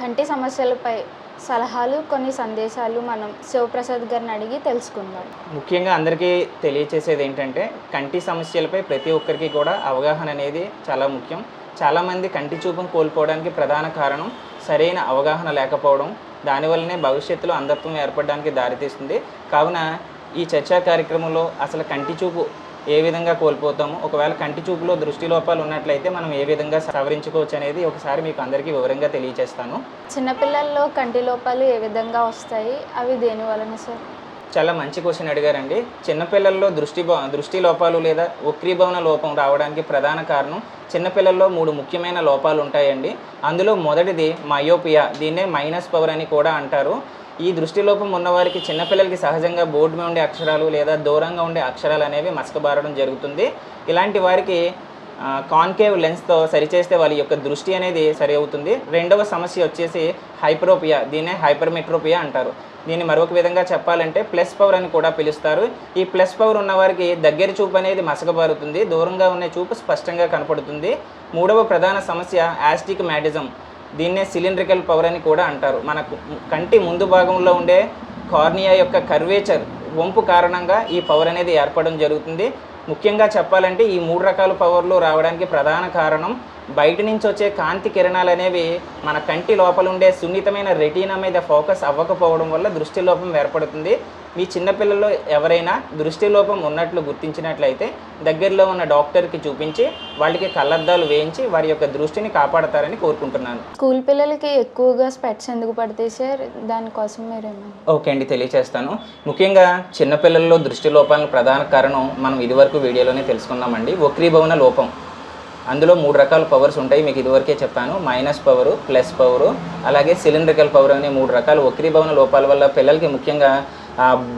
కంటి సమస్యలపై సలహాలు కొన్ని సందేశాలు మనం శివప్రసాద్ గారిని అడిగి తెలుసుకుందాం. ముఖ్యంగా అందరికీ తెలియచేసేది ఏంటంటే కంటి సమస్యలపై ప్రతి ఒక్కరికి కూడా అవగాహన అనేది చాలా ముఖ్యం. చాలామంది కంటి చూపును కోల్పోవడానికి ప్రధాన కారణం సరైన అవగాహన లేకపోవడం. దానివల్లనే భవిష్యత్తులో అంధత్వం ఏర్పడడానికి దారితీస్తుంది. కావున ఈ చర్చా కార్యక్రమంలో అసలు కంటి చూపు ఏ విధంగా కోల్పోతాము ఒకవేళ కంటి చూపులో దృష్టి లోపాలు ఉన్నట్లయితే మనం ఏ విధంగా సవరించుకోవచ్చు అనేది ఒకసారి మీకు అందరికీ వివరంగా తెలియచేస్తాను. చిన్నపిల్లల్లో కంటి లోపాలు ఏ విధంగా వస్తాయి? అవి దేని వలన సార్? చాలా మంచి క్వశ్చన్ అడిగారండి. చిన్నపిల్లల్లో దృష్టి దృష్టి లోపాలు లేదా వక్రీభవన లోపం రావడానికి ప్రధాన కారణం చిన్నపిల్లల్లో మూడు ముఖ్యమైన లోపాలు ఉంటాయండి. అందులో మొదటిది మయోపియా దీన్నే మైనస్ పవర్ అని కూడా అంటారు. ఈ దృష్టి లోపం ఉన్నవారికి చిన్నపిల్లలకి సహజంగా బోర్డు మీద ఉండే అక్షరాలు లేదా దూరంగా ఉండే అక్షరాలు అనేవి మసకబారడం జరుగుతుంది. ఇలాంటి వారికి కాన్కేవ్ లెన్స్తో సరిచేస్తే వాళ్ళ యొక్క దృష్టి అనేది సరి అవుతుంది. రెండవ సమస్య వచ్చేసి హైపరోపియా దీనే హైపర్మెట్రోపియా అంటారు. దీన్ని మరొక విధంగా చెప్పాలంటే ప్లస్ పవర్ అని కూడా పిలుస్తారు. ఈ ప్లస్ పవర్ ఉన్నవారికి దగ్గర చూపు అనేది మసకబారుతుంది. దూరంగా ఉన్న చూపు స్పష్టంగా కనపడుతుంది. మూడవ ప్రధాన సమస్య యాస్టిక్ మ్యాటిజం. దీన్నే సిలిండ్రికల్ పవర్ అని కూడా అంటారు. మన కంటి ముందు భాగంలో ఉండే కార్నియా యొక్క కర్వేచర్ వంపు కారణంగా ఈ పవర్ అనేది ఏర్పడడం జరుగుతుంది. ముఖ్యంగా చెప్పాలంటే ఈ మూడు రకాల పవర్లు రావడానికి ప్రధాన కారణం బయట నుంచి వచ్చే కాంతి కిరణాలు అనేవి మన కంటి లోపల ఉండే సున్నితమైన రెటీనా మీద ఫోకస్ అవ్వకపోవడం వల్ల దృష్టి లోపం ఏర్పడుతుంది. మీ చిన్నపిల్లల్లో ఎవరైనా దృష్టి లోపం ఉన్నట్లు గుర్తించినట్లయితే దగ్గరలో ఉన్న డాక్టర్కి చూపించి వాళ్ళకి కళ్ళద్దాలు వేయించి వారి యొక్క దృష్టిని కాపాడతారని కోరుకుంటున్నాను. స్కూల్ పిల్లలకి ఎక్కువగా స్పెట్స్ ఎందుకు పడతాయి సార్? దానికోసం మీరేమన్నా ఓకే అండి తెలియచేస్తాను. ముఖ్యంగా చిన్నపిల్లల్లో దృష్టి లోపాలకు ప్రధాన కారణం మనం ఇదివరకు వీడియోలోనే తెలుసుకున్నామండి వక్రీభవన లోపం. అందులో మూడు రకాల పవర్స్ ఉంటాయి మీకు ఇదివరకే చెప్పాను. మైనస్ పవరు ప్లస్ పవరు అలాగే సిలిండ్రికల్ పవర్ అనే మూడు రకాల. వక్రీభవన లోపాల వల్ల పిల్లలకి ముఖ్యంగా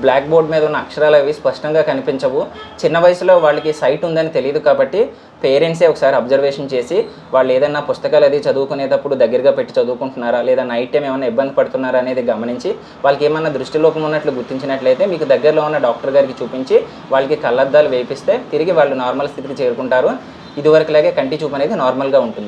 బ్లాక్ బోర్డ్ మీద ఉన్న అక్షరాలు అవి స్పష్టంగా కనిపించవు. చిన్న వయసులో వాళ్ళకి సైట్ ఉందని తెలియదు కాబట్టి పేరెంట్సే ఒకసారి అబ్జర్వేషన్ చేసి వాళ్ళు ఏదైనా పుస్తకాలు అది చదువుకునేటప్పుడు దగ్గరగా పెట్టి చదువుకుంటున్నారా లేదా నైట్ టైం ఏమైనా ఇబ్బంది పడుతున్నారా అనేది గమనించి వాళ్ళకి ఏమైనా దృష్టి లోపం ఉన్నట్లు గుర్తించినట్లయితే మీకు దగ్గరలో ఉన్న డాక్టర్ గారికి చూపించి వాళ్ళకి కళ్ళద్దాలు వేపిస్తే తిరిగి వాళ్ళు నార్మల్ స్థితికి చేరుకుంటారు. ఇదివరకులాగే కంటి చూపు అనేది నార్మల్గా ఉంటుంది.